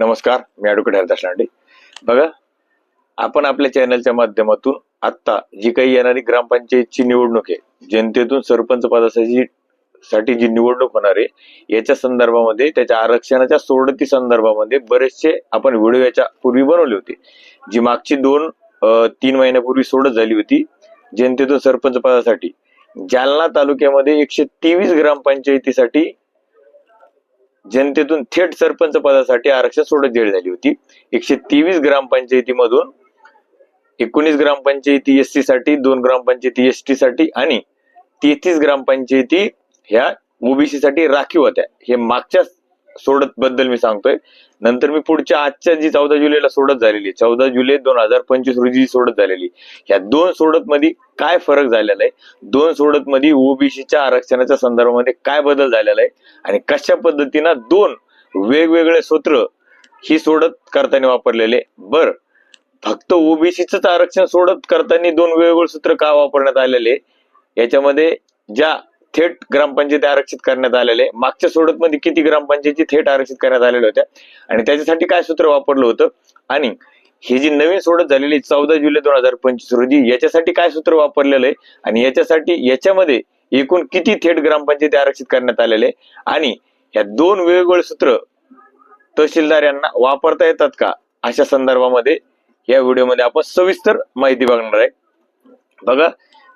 नमस्कार मी ॲडव्होकेट हरिदास लांडे. बघा आपण आपल्या चॅनलच्या माध्यमातून आत्ता जी काही येणारी ग्रामपंचायतची निवडणूक आहे जनतेतून सरपंच पदासाठी साठी जी निवडणूक होणार आहे याच्या संदर्भामध्ये त्याच्या आरक्षणाच्या सोडती संदर्भामध्ये बरेचसे आपण व्हिडिओ याच्या पूर्वी बनवले होते. जी मागची दोन तीन महिन्यापूर्वी सोडत झाली होती जनतेतून सरपंच पदासाठी. जालना तालुक्यामध्ये एकशे तेवीस ग्रामपंचायतीसाठी जनतेतून थेट सरपंच पदासाठी आरक्षण सोडत जाहीर झाली होती. एकशे तेवीस ग्रामपंचायतीमधून एकोणीस ग्रामपंचायती एस सी साठी दोन ग्रामपंचायती एस टी साठी आणि तेहतीस ग्रामपंचायती ह्या ओबीसी साठी राखीव होत्या. हे मागच्या सोडत बद्दल मी सांगतोय. नंतर मी पुढच्या आजच्या जी चौदा जुलैला सोडत झालेली चौदा जुलै दोन हजार पंचवीस रोजी सोडत झालेली ह्या दोन सोडत मध्ये काय फरक झालेला आहे? दोन सोडत मध्ये ओबीसीच्या आरक्षणाच्या संदर्भामध्ये काय बदल झालेला आहे? आणि कशा पद्धतीनं दोन वेगवेगळे सूत्र ही सोडत करताना वापरलेले बर फक्त ओबीसीच आरक्षण सोडत करताना दोन वेगवेगळे सूत्र का वापरण्यात आलेले याच्यामध्ये ज्या थेट ग्रामपंचायती आरक्षित करण्यात आलेले मागच्या सोडत मध्ये किती ग्रामपंचायती थेट आरक्षित करण्यात आलेल्या होत्या? आणि त्याच्यासाठी काय सूत्र वापरलं होतं? आणि ही जी नवीन सोडत झालेली चौदा जुलै दोन हजार पंचवीस रोजी याच्यासाठी काय सूत्र वापरलेलं आहे? आणि याच्यासाठी याच्यामध्ये एकूण किती थेट ग्रामपंचायती आरक्षित करण्यात आलेले आणि या दोन वेगवेगळे सूत्र तहसीलदार यांना वापरता येतात का? अशा संदर्भामध्ये या व्हिडिओमध्ये आपण सविस्तर माहिती बघणार आहे. बघा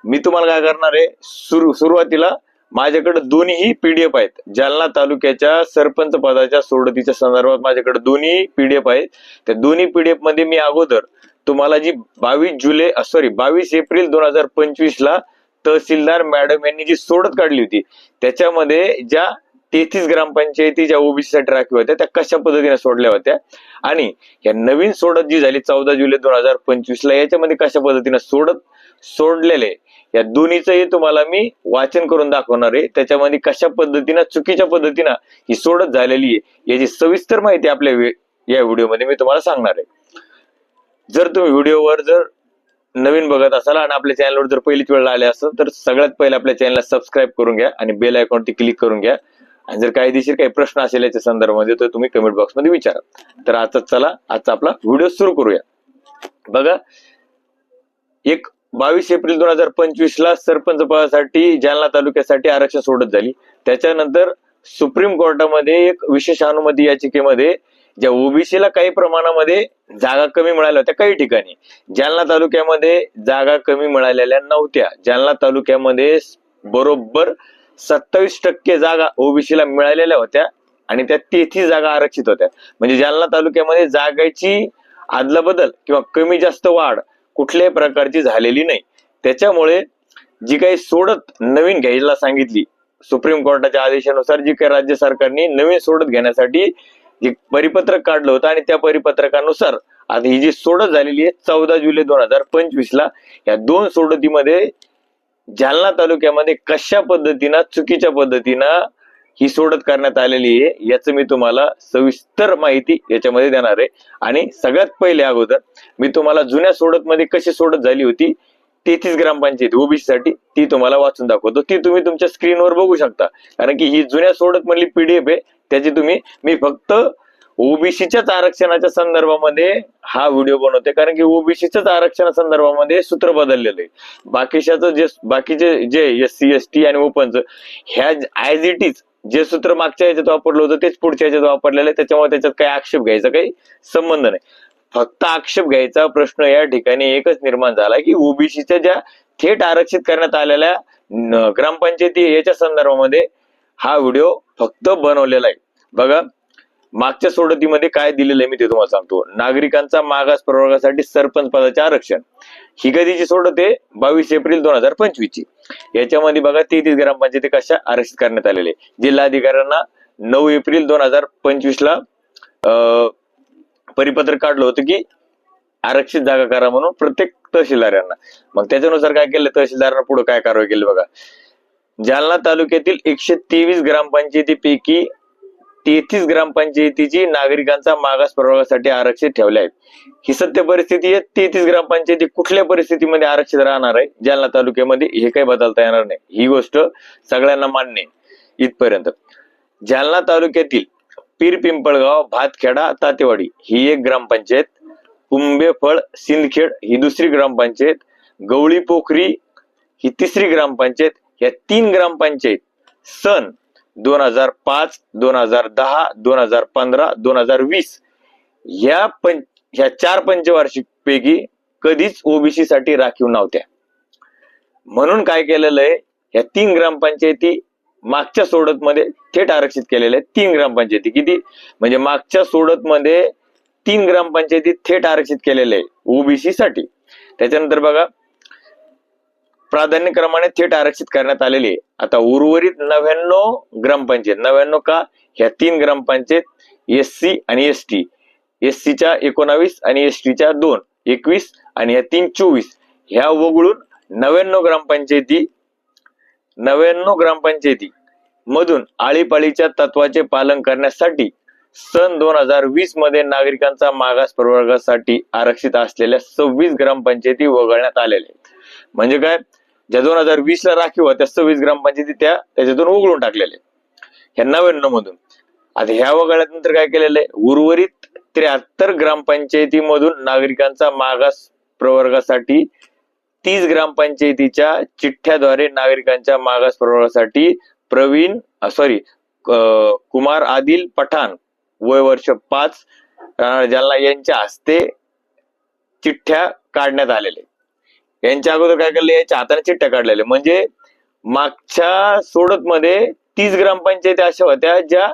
मी तुम्हाला काय करणार आहे? सुरू सुरुवातीला माझ्याकडे दोन्ही पीडीएफ आहेत. जालना तालुक्याच्या सरपंच पदाच्या सोडतीच्या संदर्भात माझ्याकडे दोन्ही पीडीएफ आहेत. त्या दोन्ही पीडीएफमध्ये मी अगोदर तुम्हाला जी बावीस जुलै सॉरी बावीस एप्रिल दोन हजार पंचवीस ला तहसीलदार मॅडम यांनी जी सोडत काढली होती त्याच्यामध्ये ज्या तेहतीस ग्रामपंचायती ज्या ओबीसीसाठी राखीव होत्या त्या कशा पद्धतीने सोडल्या होत्या? आणि या नवीन सोडत जी झाली चौदा जुलै दोन हजार पंचवीस ला याच्यामध्ये कशा पद्धतीने सोडत सोडलेले? या दोन्हीचंही तुम्हाला मी वाचन करून दाखवणार आहे. त्याच्यामध्ये कशा पद्धतीनं चुकीच्या पद्धतीनं ही सोडत झालेली आहे याची सविस्तर माहिती आपल्या या व्हिडिओमध्ये मी तुम्हाला सांगणार आहे. जर तुम्ही व्हिडिओवर जर नवीन बघत असाल आणि आपल्या चॅनलवर जर पहिलीच वेळ आले असेल तर सगळ्यात पहिले आपल्या चॅनलला सबस्क्राईब करून घ्या आणि बेल आयकॉनवरती क्लिक करून घ्या. आणि जर कायदेशीर काही प्रश्न असेल याच्या संदर्भामध्ये तर तुम्ही कमेंट बॉक्समध्ये विचारा. तर आता चला आजचा आपला व्हिडिओ सुरू करूया. बघा एक बावीस एप्रिल दोन हजार पंचवीस ला सरपंच पदासाठी जालना तालुक्यासाठी आरक्षण सोडत झाली. त्याच्यानंतर सुप्रीम कोर्टामध्ये एक विशेष अनुमती याचिकेमध्ये ज्या ओबीसीला काही प्रमाणामध्ये जागा कमी मिळाल्या होत्या काही ठिकाणी. जालना तालुक्यामध्ये जागा कमी मिळालेल्या नव्हत्या. जालना तालुक्यामध्ये बरोबर सत्तावीस टक्के जागा ओबीसीला मिळालेल्या होत्या आणि त्या तेहतीस जागा आरक्षित होत्या. म्हणजे जालना तालुक्यामध्ये जागेची आदला बदल किंवा कमी जास्त वाढ कुठल्याही प्रकारची झालेली नाही. त्याच्यामुळे जी काही सोडत नवीन घ्यायला सांगितली सुप्रीम कोर्टाच्या आदेशानुसार जी काही राज्य सरकारने नवीन सोडत घेण्यासाठी जे परिपत्रक काढलं होतं आणि त्या परिपत्रकानुसार आता ही जी सोडत झालेली आहे चौदा जुलै दोन हजार पंचवीस ला या दोन सोडतीमध्ये जालना तालुक्यामध्ये कशा पद्धतीनं चुकीच्या पद्धतीनं ही सोडत करण्यात आलेली आहे याचं मी तुम्हाला सविस्तर माहिती याच्यामध्ये देणार आहे. आणि सगळ्यात पहिले अगोदर मी तुम्हाला जुन्या सोडत मध्ये कशी सोडत झाली होती तेहतीस ग्रामपंचायत ओबीसी साठी ती तुम्हाला वाचून दाखवतो. ती तुम्ही तुमच्या स्क्रीनवर बघू शकता. कारण की ही जुन्या सोडत मधली पीडीएफ आहे त्याची तुम्ही मी फक्त ओबीसीच्याच आरक्षणाच्या संदर्भामध्ये हा व्हिडिओ बनवते कारण की ओबीसीच्याच आरक्षणा संदर्भामध्ये सूत्र बदललेलं आहे. बाकीच्याच जे बाकीचे जे एस सी एस टी आणि ओपनचं ह्या ऍज इट इज जे सूत्र मागच्या याच्यात वापरलं होतं तेच पुढच्या याच्यात वापरलेलं आहे. त्याच्यामुळे त्याच्यात काही आक्षेप घ्यायचा काही संबंध नाही. फक्त आक्षेप घ्यायचा प्रश्न या ठिकाणी एकच निर्माण झाला की ओबीसीच्या ज्या थेट आरक्षित करण्यात आलेल्या ग्रामपंचायती याच्या संदर्भामध्ये हा व्हिडिओ फक्त बनवलेला आहे. बघा मागच्या सोडतीमध्ये काय दिलेलं आहे मी ते तुम्हाला सांगतो. नागरिकांचा मागास प्रवर्गासाठी सरपंच पदाचे आरक्षण. ही कधीची सोडत आहे? बावीस एप्रिल दोन हजार पंचवीस ची याच्यामध्ये बघा तेहतीस ग्रामपंचायती कशा आरक्षित करण्यात आलेले जिल्हाधिकाऱ्यांना नऊ एप्रिल दोन हजार पंचवीस ला अं, परिपत्रक काढलं होतं की आरक्षित जागा करा म्हणून प्रत्येक तहसीलदारांना. मग त्याच्यानुसार काय केलं? तहसीलदारांना पुढे काय कारवाई केली बघा. जालना तालुक्यातील एकशे तेवीस ग्रामपंचायतीपैकी तेहतीस ग्रामपंचायतीची नागरिकांचा मागास प्रवर्गासाठी आरक्षित ठेवले आहेत. ही सत्य परिस्थिती आहे. तेहतीस ग्रामपंचायती कुठल्या परिस्थितीमध्ये आरक्षित राहणार आहे? जालना तालुक्यामध्ये हे काही बदलता येणार नाही. ही गोष्ट सगळ्यांना मान्य इथपर्यंत. जालना तालुक्यातील पीर पिंपळगाव भातखेडा तातेवाडी ही एक ग्रामपंचायत. कुंबेफळ सिंदखेड ही दुसरी ग्रामपंचायत. गवळी पोखरी ही तिसरी ग्रामपंचायत. या तीन ग्रामपंचायत सन दोन हजार पाच दोन हजार दहा दोन हजार पंधरा दोन हजार वीस. ह्या पंच ह्या चार पंचवार्षिक पैकी कधीच ओबीसी साठी राखीव नव्हत्या. म्हणून काय केलेलं आहे ह्या तीन ग्रामपंचायती मागच्या सोडत मध्ये थेट आरक्षित केलेल्या आहेत. तीन ग्रामपंचायती किती? म्हणजे मागच्या सोडत मध्ये तीन ग्रामपंचायती थेट आरक्षित केलेले आहे ओबीसी साठी. त्याच्यानंतर बघा प्राधान्यक्रमाने थेट आरक्षित करण्यात आलेली आता उर्वरित नव्याण्णव ग्रामपंचायत नव्याण्णव का? ह्या तीन ग्रामपंचायत एस सी आणि एस टी एस सीच्या एकोणावीस आणि एस टीच्या दोन एकवीस आणि या तीन चोवीस. ह्या वगळून नव्याण्णव ग्रामपंचायती नव्याण्णव ग्रामपंचायती मधून आळीपाळीच्या तत्वाचे पालन करण्यासाठी सन दोन हजार वीसमध्ये नागरिकांचा मागास प्रवर्गासाठी आरक्षित असलेल्या सव्वीस ग्रामपंचायती वगळण्यात आलेल्या आहेत. म्हणजे काय? ज्या दोन हजार वीस ला राखीव त्या सव्वीस ग्रामपंचायती त्या त्याच्यातून वगळून टाकलेल्या. आहेत. ह्या नव्याण्णव मधून. आता ह्या वगळल्यानंतर काय केलेलं आहे? उर्वरित त्र्याहत्तर ग्रामपंचायतीमधून नागरिकांचा मागास प्रवर्गासाठी तीस ग्रामपंचायतीच्या चिठ्ठ्याद्वारे नागरिकांच्या मागास प्रवर्गासाठी प्रवीण सॉरी कुमार आदिल पठाण वय वर्ष पाच राहणार जालना यांच्या हस्ते चिठ्ठ्या काढण्यात आलेले यांच्या अगोदर काय केलं? याच्या हाताने चिठ्ठ्या काढलेल्या म्हणजे मागच्या सोडत मध्ये तीस ग्रामपंचायती अशा होत्या ज्या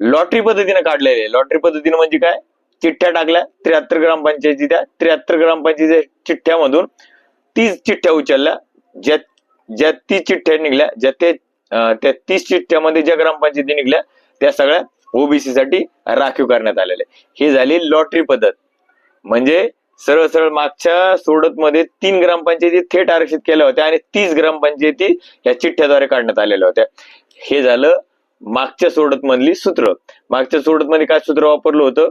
लॉटरी पद्धतीने काढलेल्या लॉटरी पद्धतीने म्हणजे काय? चिठ्ठ्या टाकल्या. त्र्याहत्तर ग्रामपंचायती त्या. त्र्याहत्तर ग्रामपंचायती चिठ्ठ्यामधून तीस चिठ्ठ्या उचलल्या. ज्या ज्या तीस चिठ्ठ्या निघल्या ज्या ते त्या तीस चिठ्ठ्यामध्ये ज्या ग्रामपंचायती निघल्या त्या सगळ्या ओबीसी साठी राखीव करण्यात आलेल्या. ही झाली लॉटरी पद्धत. म्हणजे सरळ सरळ मागच्या सोडत मध्ये तीन ग्रामपंचायती थेट आरक्षित केल्या होत्या आणि तीस ग्रामपंचायती या चिठ्ठ्याद्वारे काढण्यात आलेल्या होत्या. हे झालं मागच्या सोडत मधली सूत्र. मागच्या सोडत मध्ये काय सूत्र वापरलं होतं?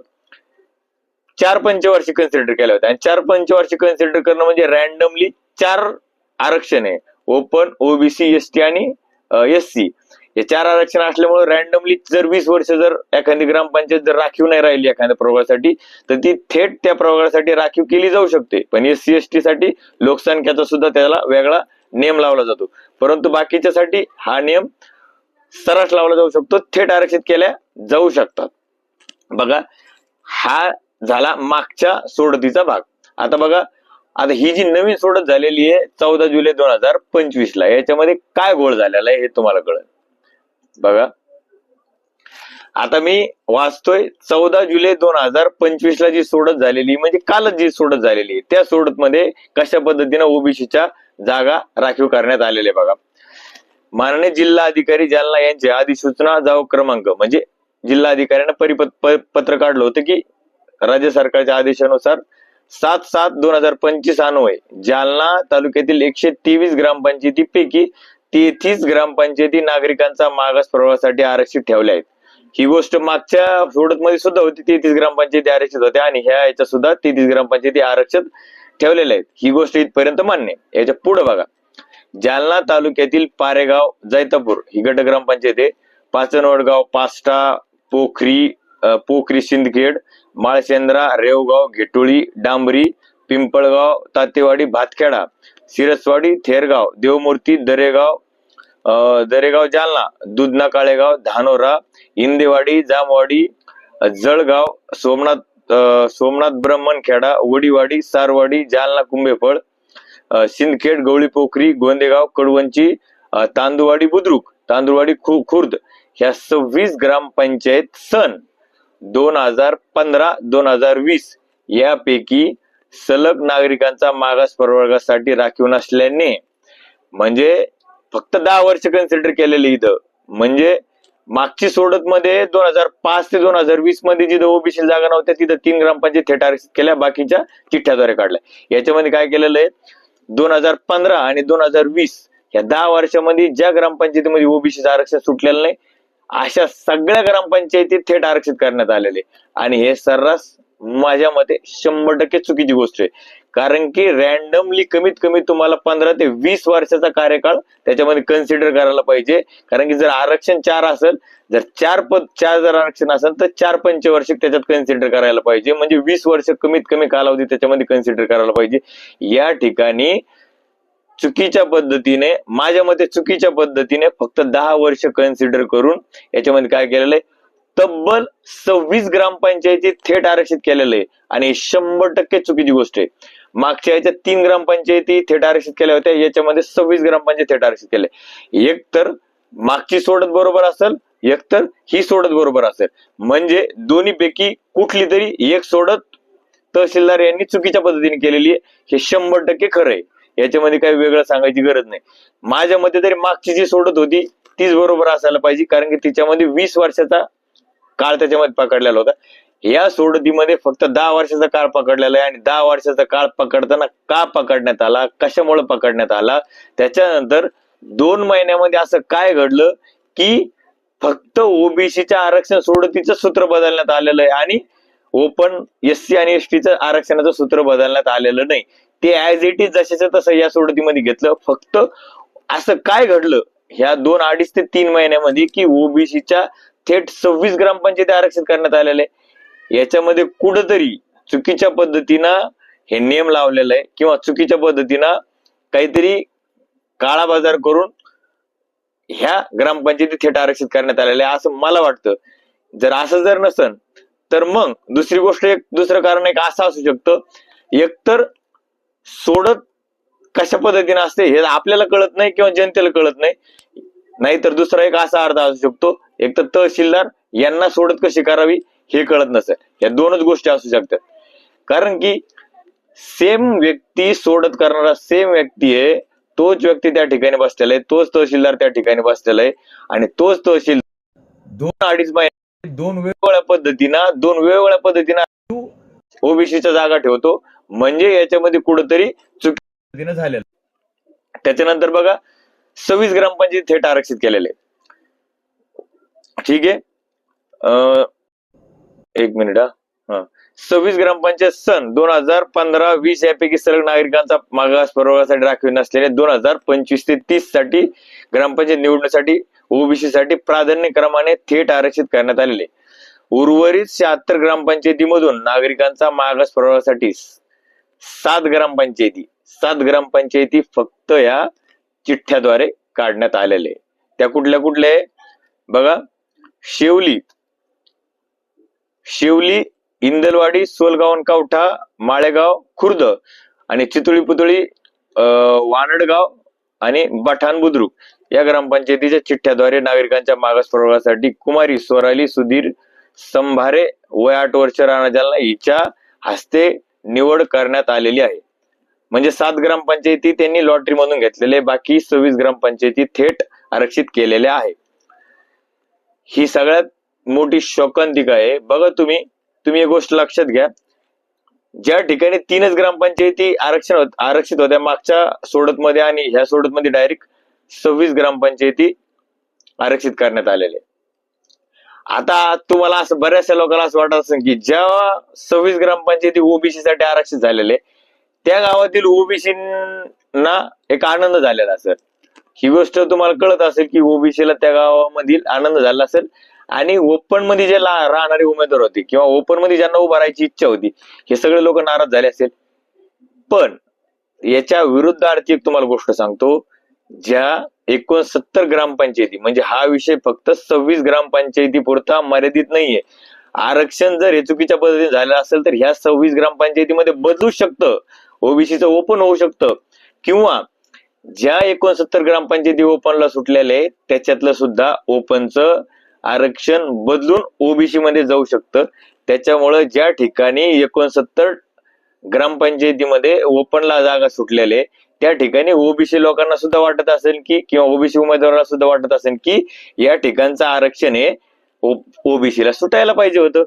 चार पंचवार्षिक कन्सिडर केल्या होत्या. आणि चार पंचवार्षिक कन्सिडर करणं म्हणजे रॅन्डमली चार आरक्षण आहे. ओपन ओबीसी एस टी आणि एस सी हे चार आरक्षण असल्यामुळे रॅन्डमली जर वीस वर्ष जर एखादी ग्रामपंचायत जर राखीव नाही राहिली एखाद्या प्रवर्गासाठी तर ती थेट त्या प्रवर्गासाठी राखीव केली जाऊ शकते. पण एस सी एस टी साठी लोकसंख्याचा सुद्धा त्याला वेगळा नियम लावला जातो. परंतु बाकीच्यासाठी हा नियम सरस लावला जाऊ शकतो. थेट आरक्षित केल्या जाऊ शकतात. बघा हा झाला मागच्या सोडतीचा भाग. आता बघा आता ही जी नवीन सोडत झालेली आहे चौदा जुलै दोन हजार पंचवीस ला याच्यामध्ये काय गोळ झालेला आहे हे तुम्हाला कळेल. बघा. आता मी वाचतोय चौदा जुलै दोन हजार पंचवीस ला जी सोडत झालेली म्हणजे कालच जी सोडत झालेली आहे त्या सोडत मध्ये कशा पद्धतीने ओबीसीच्या जागा राखीव करण्यात आलेल्या बघा. माननीय जिल्हा अधिकारी जालना यांचे अधिसूचना जाव क्रमांक म्हणजे जिल्हा अधिकाऱ्यानं परिपत पत्र काढलं होतं की राज्य सरकारच्या आदेशानुसार सात सात दोन हजार पंचवीस अन्वये जालना तालुक्यातील एकशे तेवीस ग्रामपंचायतीपैकी तेहतीस ग्रामपंचायती नागरिकांचा मागास प्रवाहासाठी आरक्षित ठेवल्या आहेत. ही गोष्ट मागच्या सोडत मध्ये सुद्धा होती तेहतीस ग्रामपंचायती आरक्षित होत्या आणि ह्या याच्या सुद्धा तेहतीस ग्रामपंचायती आरक्षित ठेवलेल्या आहेत. ही गोष्ट इथपर्यंत मान्य याच्यापुढे बघा. जालना तालुक्यातील पारेगाव जैतापूर ही गट ग्रामपंचायत आहे. पाचनवडगाव पास्टा पोखरी पोखरी सिंदखेड माळशेंद्रा रेवगाव घेटोळी डांबरी पिंपळगाव तातेवाडी भातखेडा सिरसवाडी थेरगाव देवमूर्ती दरेगाव दरेगाव जालना दुधना काळेगाव धानोरा इंदेवाडी जामवाडी जळगाव सोमनाथ सोमनाथ ब्रह्मणखेडा वडीवाडी सारवाडी जालना कुंभेफळ सिंदखेड गवळी पोखरी गोंदेगाव कडवंची तांदुवाडी बुद्रुक तांदुळवाडी खु खुर्द ह्या सव्वीस ग्रामपंचायत सन दोन हजार पंधरा दोन हजार वीस यापैकी सलग नागरिकांचा मागास प्रवर्गासाठी राखीव नसल्याने म्हणजे फक्त दहा वर्ष कन्सिडर केलेली इथं. म्हणजे मागची सोडत मध्ये दोन हजार पाच ते दोन हजार वीसमध्ये जिथं ओबीसी जागा नव्हत्या तिथं तीन ग्रामपंचायत थेट आरक्षित केल्या बाकीच्या चिठ्ठ्याद्वारे काढल्या. याच्यामध्ये काय केलेलं आहे? दोन हजार पंधरा आणि दोन हजार वीस या दहा वर्षामध्ये ज्या ग्रामपंचायतीमध्ये ओबीसीचं आरक्षण सुटलेलं नाही अशा सगळ्या ग्रामपंचायती थेट आरक्षित करण्यात आलेले. आणि हे सर्रास माझ्या मते शंभर टक्के चुकीची गोष्ट आहे. कारण की रॅन्डमली कमीत कमी तुम्हाला पंधरा ते वीस वर्षाचा कार्यकाळ त्याच्यामध्ये कन्सिडर करायला पाहिजे. कारण की जर आरक्षण चार असेल जर चार पद चार जर आरक्षण असेल तर चार पंचवर्षिक त्याच्यात कन्सिडर करायला पाहिजे. म्हणजे वीस वर्ष कमीत कमी कालावधी त्याच्यामध्ये कन्सिडर करायला पाहिजे. या ठिकाणी चुकीच्या पद्धतीने माझ्या मते चुकीच्या पद्धतीने फक्त दहा वर्ष कन्सिडर करून याच्यामध्ये काय केलेलं आहे? तब्बल सव्वीस ग्रामपंचायती थेट आरक्षित केलेलं आहे. आणि शंभर टक्के चुकीची गोष्ट आहे. मागच्या याच्यात तीन ग्रामपंचायती थेट आरक्षित केल्या होत्या. याच्यामध्ये सव्वीस ग्रामपंचायत थेट आरक्षित केले. एक तर मागची सोडत बरोबर असेल एक तर ही सोडत बरोबर असेल. म्हणजे दोन्ही पैकी कुठली तरी एक सोडत तहसीलदार यांनी चुकीच्या पद्धतीने केलेली आहे. हे शंभर टक्के खरं आहे. याच्यामध्ये काही वेगळं सांगायची गरज नाही. माझ्या मते तरी मागची जी सोडत होती तीच बरोबर असायला पाहिजे. कारण की तिच्यामध्ये वीस वर्षाचा काळ त्याच्यामध्ये पकडलेला होता. या सोडतीमध्ये फक्त दहा वर्षाचा काळ पकडलेला आहे आणि दहा वर्षाचा काळ पकडताना का पकडण्यात आला? कशामुळे पकडण्यात आला? त्याच्यानंतर दोन महिन्यामध्ये असं काय घडलं की फक्त ओबीसीच्या आरक्षण सोडतीचं सूत्र बदलण्यात आलेलं आहे आणि ओपन एस सी आणि एस टीचं आरक्षणाचं सूत्र बदलण्यात आलेलं नाही. ते ऍज इट इज जशाच्या तसं या सोडतीमध्ये घेतलं. फक्त असं काय घडलं? ह्या दोन अडीच ते तीन महिन्यामध्ये की ओबीसीच्या थेट सव्वीस ग्रामपंचायती आरक्षित करण्यात आलेले याच्यामध्ये कुठंतरी चुकीच्या पद्धतीनं हे नियम लावलेलं आहे किंवा चुकीच्या पद्धतीनं काहीतरी काळा बाजार करून ह्या ग्रामपंचायती थेट आरक्षित करण्यात आलेल्या आहे असं मला वाटतं. जर असं जर नसन तर मग दुसरी गोष्ट एक दुसरं कारण एक असं असू शकतं. एकतर सोडत कशा पद्धतीने असते हे आपल्याला कळत नाही किंवा जनतेला कळत नाही. नाहीतर दुसरा एक असा अर्थ असू शकतो एक तर तहसीलदार यांना सोडत कशी करावी हे कळत नसेल. या दोनच गोष्टी असू शकतात. कारण की सेम व्यक्ती सोडत करणारा सेम व्यक्ती आहे तोच व्यक्ती त्या ठिकाणी बसलेला आहे तोच तहसीलदार त्या ठिकाणी बसलेला आहे आणि तोच तहसील दोन अडीच महिने दोन वेगवेगळ्या पद्धतीनं दोन वेगवेगळ्या पद्धतीनं ओबीसीच्या जागा ठेवतो. म्हणजे याच्यामध्ये कुठंतरी चुकी झालेलं त्याच्यानंतर बघा सव्वीस ग्रामपंचायत थेट आरक्षित केलेले ठीक आहे. अं, एक मिनिट हा. सव्वीस ग्रामपंचायत सन दोन हजार पंधरा वीस यापैकी सर्व नागरिकांचा मागास प्रवर्गासाठी राखीव नसलेले दोन हजार पंचवीस ते तीससाठी ग्रामपंचायत निवडण्यासाठी ओबीसी साठी प्राधान्य क्रमाने थेट आरक्षित करण्यात आलेले. उर्वरित शहात्तर ग्रामपंचायतीमधून नागरिकांचा मागास प्रवर्गासाठी सात ग्रामपंचायती सात ग्रामपंचायती फक्त या चिठ्ठ्याद्वारे काढण्यात आलेले. त्या कुठल्या कुठल्या बघा. शेवली. शेवली इंदलवाडी सोलगाव कावठा माळेगाव खुर्द आणि चितुळी पुतळी वानडगाव आणि बठाण बुद्रुक या ग्रामपंचायतीच्या चिठ्ठ्याद्वारे नागरिकांच्या मागास प्रवर्गासाठी कुमारी स्वराली सुधीर संभारे वय आठ वर्ष राणा जालना हिच्या हस्ते निवड करण्यात आलेली आहे. म्हणजे सात ग्रामपंचायती त्यांनी लॉटरी मधून घेतलेले बाकी सव्वीस ग्रामपंचायती थेट आरक्षित केलेल्या आहे. ही सगळ्यात मोठी शोकांतिका आहे. बघा तुम्ही तुम्ही एक गोष्ट लक्षात घ्या. ज्या ठिकाणी तीनच ग्रामपंचायती आरक्षण होत- आरक्षित होत्या मागच्या सोडत मध्ये आणि ह्या सोडत मध्ये डायरेक्ट सव्वीस ग्रामपंचायती आरक्षित करण्यात आलेले. आता तुम्हाला असं बऱ्याचशा लोकांना असं वाटत असेल की ज्या सव्वीस ग्रामपंचायती ओबीसी साठी आरक्षित झालेले त्या गावातील ओबीसी ना एक आनंद झालेला असेल ही गोष्ट तुम्हाला कळत असेल की ओबीसीला त्या गावामधील आनंद झाला असेल. आणि ओपनमध्ये जे राहणारे उमेदवार होते किंवा ओपनमध्ये ज्यांना उभा राहायची इच्छा होती हे सगळे लोक नाराज झाले असेल. पण याच्या विरुद्धार्थी एक तुम्हाला गोष्ट सांगतो. ज्या एकोणसत्तर ग्रामपंचायती म्हणजे हा विषय फक्त सव्वीस ग्रामपंचायती पुरता मर्यादित नाहीये. आरक्षण जर हे चुकीच्या पद्धतीने झालं असेल तर ह्या सव्वीस ग्रामपंचायतीमध्ये बदलू शकतं. ओबीसीचं ओपन होऊ शकतं. किंवा ज्या एकोणसत्तर ग्रामपंचायती ओपनला सुटलेले आहेत, त्याच्यातलं सुद्धा ओपनचं आरक्षण बदलून ओबीसी मध्ये जाऊ शकतं. त्याच्यामुळं ज्या ठिकाणी एकोणसत्तर ग्रामपंचायतीमध्ये ओपनला जागा सुटलेले आहे, त्या ठिकाणी ओबीसी लोकांना सुद्धा वाटत असेल की किंवा ओबीसी उमेदवाराला सुद्धा वाटत असेल की या ठिकाणचं आरक्षण हे ओबीसीला सुटायला पाहिजे होतं.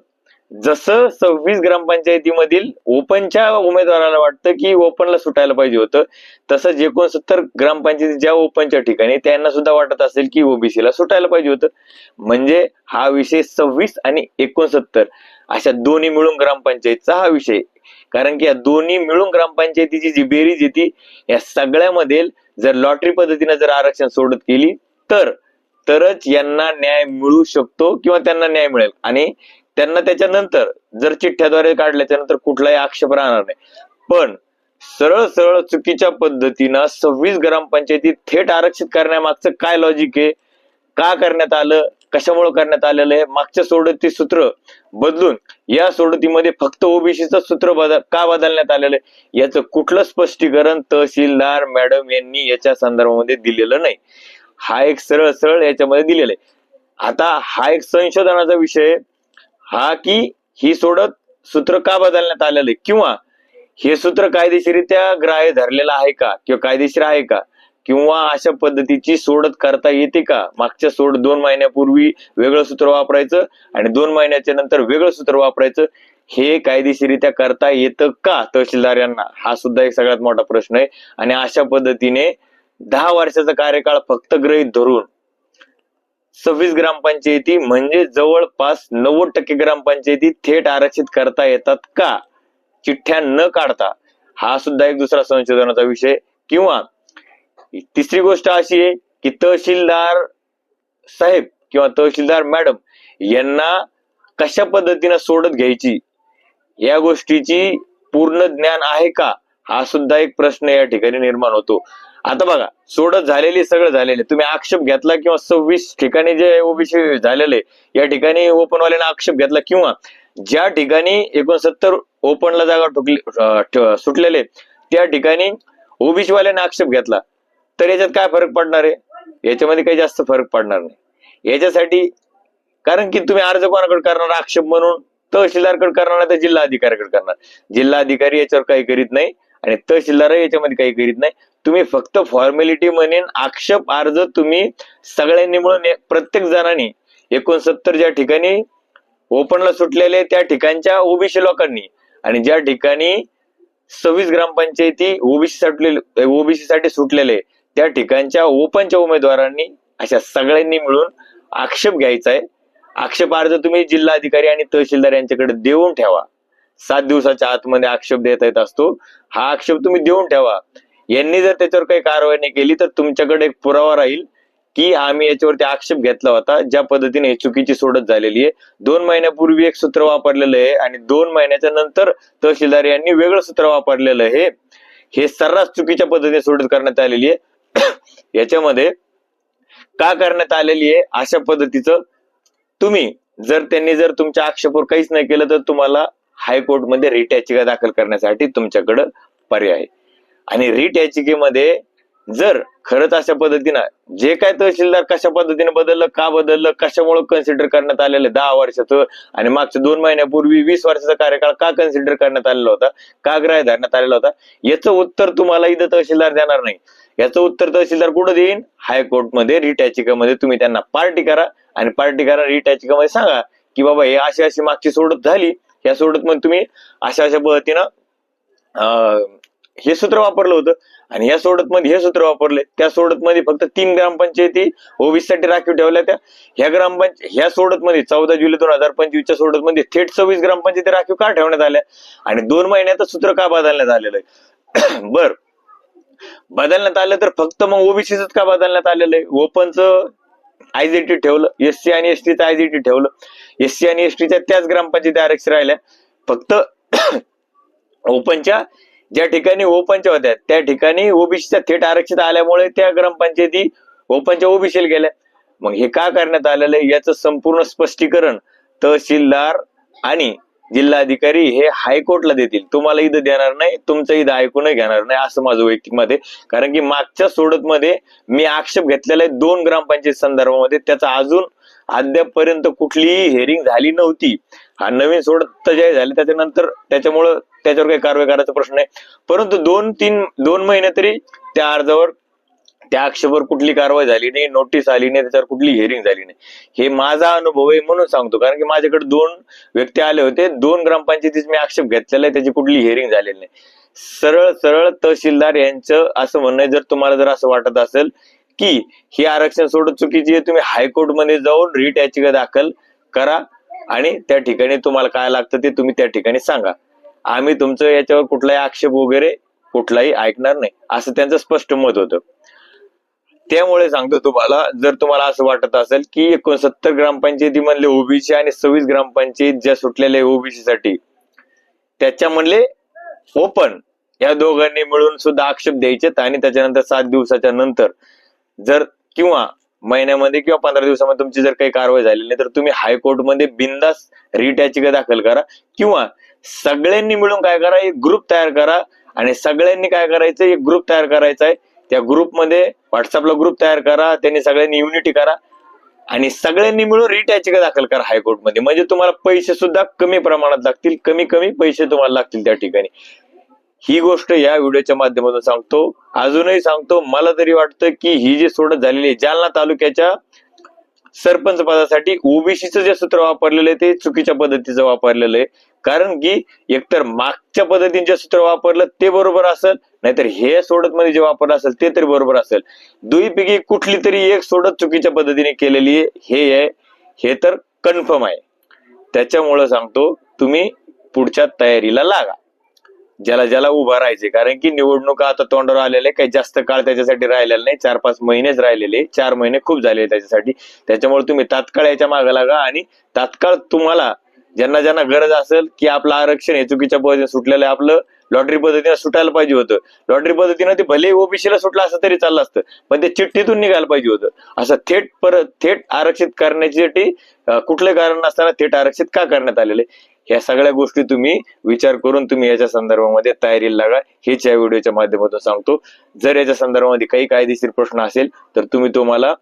जसं सव्वीस ग्रामपंचायतीमधील ओपनच्या उमेदवाराला वाटतं की ओपनला सुटायला पाहिजे होतं तसंच एकोणसत्तर ग्रामपंचायती ज्या ओपनच्या ठिकाणी त्यांना सुद्धा वाटत असेल की ओबीसीला सुटायला पाहिजे होतं. म्हणजे हा विषय सव्वीस आणि एकोणसत्तर अशा दोन्ही मिळून ग्रामपंचायतचा हा विषय. कारण की या दोन्ही मिळून ग्रामपंचायतीची जी बेरीज येते या सगळ्यामध्ये जर लॉटरी पद्धतीने जर आरक्षण सोडत केली तर तरच यांना न्याय मिळू शकतो किंवा त्यांना न्याय मिळेल. आणि त्यांना त्याच्यानंतर जर चिठ्ठ्याद्वारे काढल्याच्या नंतर कुठलाही आक्षेप राहणार नाही. पण सरळ सरळ चुकीच्या पद्धतीनं सव्वीस ग्रामपंचायतीत थेट आरक्षित करण्यामागचं काय लॉजिक आहे? का करण्यात आलं? कशामुळे करण्यात आलेलं आहे? मागच्या सोडती सूत्र बदलून या सोडतीमध्ये फक्त ओबीसीचं सूत्र बदल का बदलण्यात आलेलं आहे? याचं कुठलं स्पष्टीकरण तहसीलदार मॅडम यांनी याच्या संदर्भामध्ये दिलेलं नाही. हा एक सरळ सरळ याच्यामध्ये दिलेला आहे. आता हा एक संशोधनाचा विषय आहे. हा की ही सोडत सूत्र का बदलण्यात आलेलं आहे? किंवा हे सूत्र कायदेशीरित्या ग्राह्य धरलेलं आहे का? किंवा कायदेशीर आहे का? किंवा अशा पद्धतीची सोडत करता येते का? मागच्या सोड दोन महिन्यापूर्वी वेगळं सूत्र वापरायचं आणि दोन महिन्याच्या नंतर वेगळं सूत्र वापरायचं हे कायदेशीरित्या करता येतं का तहसीलदार यांना हा सुद्धा एक सगळ्यात मोठा प्रश्न आहे. आणि अशा पद्धतीने दहा वर्षाचा कार्यकाळ फक्त ग्रहित धरून सव्वीस ग्रामपंचायती म्हणजे जवळपास नव्वद टक्के ग्रामपंचायती थेट आरक्षित करता येतात का? चिठ्ठ्या न काढता. हा सुद्धा एक दुसरा संशोधनाचा विषय. किंवा तिसरी गोष्ट अशी आहे की तहसीलदार साहेब किंवा तहसीलदार मॅडम यांना कशा पद्धतीनं सोडत घ्यायची? या गोष्टीची पूर्ण ज्ञान आहे का? हा सुद्धा एक प्रश्न या ठिकाणी निर्माण होतो. आता बघा सोडत झालेली सगळं झालेले तुम्ही आक्षेप घेतला किंवा सव्वीस ठिकाणी जे ओबीसी झालेले या ठिकाणी ओपनवाल्याने आक्षेप घेतला किंवा ज्या ठिकाणी एकोणसत्तर ओपनला जागा सुटलेले त्या ठिकाणी ओबीसी वाल्याने आक्षेप घेतला. तर याच्यात काय फरक पडणार आहे? याच्यामध्ये काही जास्त फरक पडणार नाही. याच्यासाठी कारण की तुम्ही अर्ज कोणाकडे करणार? आक्षेप म्हणून तहसीलदारकडे करणार नाही तर जिल्हा अधिकाऱ्याकडे करणार. जिल्हा अधिकारी याच्यावर काही करीत नाही आणि तहसीलदार याच्यामध्ये काही करीत नाही. तुम्ही फक्त फॉर्मॅलिटी म्हणेन आक्षेप अर्ज तुम्ही सगळ्यांनी मिळून प्रत्येक जणांनी एकोणसत्तर ज्या ठिकाणी ओपनला सुटलेले त्या ठिकाणच्या ओबीसी लोकांनी. आणि ज्या ठिकाणी सव्वीस ग्रामपंचायती ओबीसी साठी ओबीसी साठी सुटलेले त्या ठिकाणच्या ओपनच्या उमेदवारांनी अशा सगळ्यांनी मिळून आक्षेप घ्यायचा आहे. आक्षेप अर्ज तुम्ही जिल्हाधिकारी आणि तहसीलदार यांच्याकडे देऊन ठेवा. सात दिवसाच्या आतमध्ये आक्षेप देता येत असतो. हा आक्षेप तुम्ही देऊन ठेवा. यांनी जर त्याच्यावर काही कारवाई नाही केली तर तुमच्याकडे एक पुरावा राहील की आम्ही याच्यावरती आक्षेप घेतला होता ज्या पद्धतीने ही चुकीची सोडत झालेली आहे. दोन महिन्यापूर्वी एक सूत्र वापरलेलं आहे आणि दोन महिन्याच्या नंतर तहसीलदार यांनी वेगळं सूत्र वापरलेलं आहे. हे सर्रास चुकीच्या पद्धतीने सोडत करण्यात आलेली आहे. याच्यामध्ये का करण्यात आलेली आहे? अशा पद्धतीचं तुम्ही जर त्यांनी जर तुमच्या आक्षेपावर काहीच नाही केलं तर तुम्हाला हायकोर्टमध्ये रिट याचिका दाखल करण्यासाठी तुमच्याकडं पर्याय आहे. आणि रिट याचिकेमध्ये जर खरंच अशा पद्धतीनं जे काय तहसीलदार कशा पद्धतीने बदललं का बदललं कशामुळे कन्सिडर करण्यात आलेलं दहा वर्षाचं आणि मागच्या दोन महिन्यापूर्वी वीस वर्षाचा कार्यकाळ का कन्सिडर करण्यात आलेला होता? का ग्राह्य धरण्यात आलेला होता? याचं उत्तर तुम्हाला इथं तहसीलदार देणार नाही. याचं उत्तर तहसीलदार कुठं देईन? हायकोर्टमध्ये रिट याचिकेमध्ये तुम्ही त्यांना पार्टी करा आणि पार्टी करा रिट याचिकेमध्ये सांगा की बाबा हे अशी अशी मागची सोडत झाली. या सोडत मग तुम्ही अशा अशा पद्धतीनं अं, हे सूत्र वापरलं होतं. आणि या सोडत मध्ये हे सूत्र वापरले. त्या सोडत मध्ये फक्त तीन ग्रामपंचायती ओबीसी साठी राखीव ठेवल्या त्या ह्या ग्रामपंच ह्या सोडत मध्ये चौदा जुलै दोन हजार पंचवीसच्या सोडत मध्ये थेट सव्वीस ग्रामपंचायती राखीव का ठेवण्यात आल्या? आणि दोन महिन्यातच सूत्र का बदलण्यात आलेलं आहे? बर. बदलण्यात आलं तर फक्त मग ओबीसीच का बदलण्यात आलेलं आहे? ओपनचं आयजीटी ठेवलं. एससी आणि एसटीचं आयजीटी ठेवलं. एससी आणि एसटीच्या त्याच ग्रामपंचायती आरक्षण राहिल्या. फक्त ओपनच्या ज्या ठिकाणी ओपनच्या होत्या त्या ठिकाणी ओबीसीच्या थेट आरक्षित आल्यामुळे त्या ग्रामपंचायती ओपनच्या ओबीसीला गेल्या. मग हे का करण्यात आलेलं आहे? याचं संपूर्ण स्पष्टीकरण तहसीलदार आणि जिल्हाधिकारी हे हायकोर्टला देतील. तुम्हाला इथं देणार नाही तुमचं इथं ऐकूनही घेणार नाही असं माझं वैयक्तिकमध्ये कारण की मागच्या सोडत मध्ये मी आक्षेप घेतलेला आहे दोन ग्रामपंचायत संदर्भामध्ये. त्याचा अजून अद्यापपर्यंत कुठलीही हेरिंग झाली नव्हती. हा नवीन सोडत जे झाले. त्याच्यानंतर त्याच्यामुळं त्याच्यावर काही कारवाई करायचा प्रश्न नाही. परंतु दोन तीन दोन महिने तरी त्या अर्जावर त्या आक्षेपावर कुठली कारवाई झाली नाही नोटीस आली नाही त्याच्यावर कुठली हिअरिंग झाली नाही. हे माझा अनुभव आहे म्हणून सांगतो. कारण की माझ्याकडे दोन व्यक्ती आले होते. दोन ग्रामपंचायतीत मी आक्षेप घेतलेला आहे. त्याची कुठली हिअरिंग झालेली नाही. सरळ सरळ तहसीलदार यांचं असं म्हणणं जर तुम्हाला जर असं वाटत असेल की हे आरक्षण सोडत चुकीची आहे. तुम्ही हायकोर्टमध्ये जाऊन रिट याचिका दाखल करा आणि त्या ठिकाणी तुम्हाला काय लागतं ते तुम्ही त्या ठिकाणी सांगा. आम्ही तुमचं याच्यावर कुठलाही आक्षेप वगैरे कुठलाही ऐकणार नाही. असं त्यांचं स्पष्ट मत होतं. त्यामुळे सांगतो तुम्हाला जर तुम्हाला असं वाटत असेल की एकोणसत्तर ग्रामपंचायती म्हणले ओबीसी आणि सव्वीस ग्रामपंचायत ज्या सुटलेल्या ओबीसी साठी म्हणले ओपन. या दोघांनी मिळून सुद्धा आक्षेप द्यायचेत आणि त्याच्यानंतर सात दिवसाच्या नंतर जर किंवा महिन्यामध्ये किंवा पंधरा दिवसामध्ये तुमची जर काही कारवाई झाली नाही तर तुम्ही हायकोर्टमध्ये बिंदास रिट याचिका दाखल करा. किंवा सगळ्यांनी मिळून काय करा एक ग्रुप तयार करा. आणि सगळ्यांनी काय करायचं एक ग्रुप तयार करायचा आहे. त्या ग्रुपमध्ये व्हॉट्सअपला ग्रुप तयार करा त्यांनी सगळ्यांनी युनिटी करा. आणि सगळ्यांनी मिळून रिट याचिका दाखल करा हायकोर्टमध्ये. म्हणजे तुम्हाला पैसे सुद्धा कमी प्रमाणात लागतील कमी कमी पैसे तुम्हाला लागतील त्या ठिकाणी. ही गोष्ट या व्हिडिओच्या माध्यमातून सांगतो. अजूनही सांगतो मला तरी वाटतं की ही जी सोडत झालेली आहे जालना तालुक्याच्या सरपंच पदासाठी ओबीसीचं जे सूत्र वापरलेलं आहे ते चुकीच्या पद्धतीचं वापरलेलं आहे. कारण की एकतर मागच्या पद्धतीने जे सूत्र वापरलं ते बरोबर असेल नाहीतर हे सोडत मध्ये जे वापरलं असेल ते तरी बरोबर असेल. दुईपैकी कुठली तरी एक सोडत चुकीच्या पद्धतीने केलेली आहे हे आहे हे तर कन्फर्म आहे. त्याच्यामुळं सांगतो तुम्ही पुढच्या तयारीला लागा. ज्याला ज्याला उभा राहायचे कारण की निवडणुका आता तोंडावर आलेले काही जास्त काळ त्याच्यासाठी राहिलेला नाही. चार पाच महिनेच राहिलेले. चार महिने खूप झाले त्याच्यासाठी. त्याच्यामुळे तुम्ही तात्काळ याच्या मागे लागा आणि तात्काळ तुम्हाला ज्यांना ज्यांना गरज असेल की आपलं आरक्षण हे चुकीच्या पद्धतीने सुटलेलं आहे आपलं लॉटरी पद्धतीने सुटायला पाहिजे होतं. लॉटरी पद्धतीने ते भले ओबीसीला सुटलं असं तरी चाललं असतं. पण ते चिठ्ठीतून निघायला पाहिजे होतं. असं थेट परत थेट आरक्षित करण्यासाठी कुठलं कारण नसताना थेट आरक्षित का करण्यात आलेले ह्या सगळ्या गोष्टी तुम्ही विचार करून तुम्ही याच्या संदर्भामध्ये तयारीला लागा. हेच या व्हिडिओच्या माध्यमातून सांगतो. जर याच्या संदर्भामध्ये काही कायदेशीर प्रश्न असेल तर तुम्ही तुम्हाला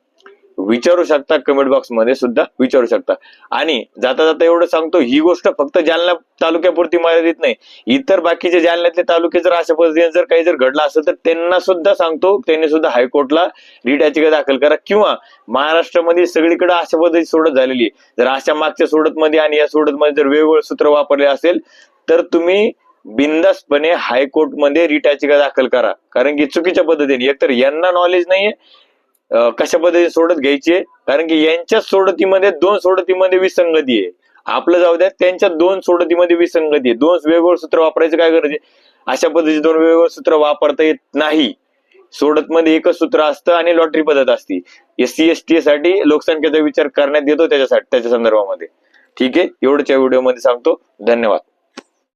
विचारू शकता कमेंट बॉक्समध्ये सुद्धा विचारू शकता. आणि जाता जाता एवढं सांगतो ही गोष्ट फक्त जालना तालुक्यापुरती मर्यादित नाही. इतर बाकीचे जालन्यातले तालुके जर अशा पद्धतीने जर काही जर घडलं असेल तर त्यांना सुद्धा सांगतो त्यांनी सुद्धा हायकोर्टला रीट याचिका दाखल करा. किंवा महाराष्ट्रामध्ये सगळीकडे अशा पद्धती सोडत झालेली आहे. जर अशा मागच्या सोडत मध्ये आणि या सोडत मध्ये जर वेगवेगळे सूत्र वापरले असेल तर तुम्ही बिंदासपणे हायकोर्टमध्ये रीट याचिका दाखल करा. कारण की चुकीच्या पद्धतीने एकतर यांना नॉलेज नाहीये कशा पद्धतीने सोडत घ्यायची? कारण की यांच्या सोडतीमध्ये दोन सोडतीमध्ये विसंगती आहे. आपलं जाऊ द्या त्यांच्या दोन सोडतीमध्ये विसंगती आहे. दोन वेगवेगळं सूत्र वापरायचं काय गरज आहे? अशा पद्धतीचे दोन वेगवेगळं सूत्र वापरता येत नाही. सोडत मध्ये एकच सूत्र असतं आणि लॉटरी पद्धत असती. एस सी एस टी साठी लोकसंख्येचा विचार करण्यात येतो त्याच्यासाठी त्याच्या संदर्भामध्ये. ठीक आहे? एवढंच या व्हिडिओमध्ये सांगतो. धन्यवाद.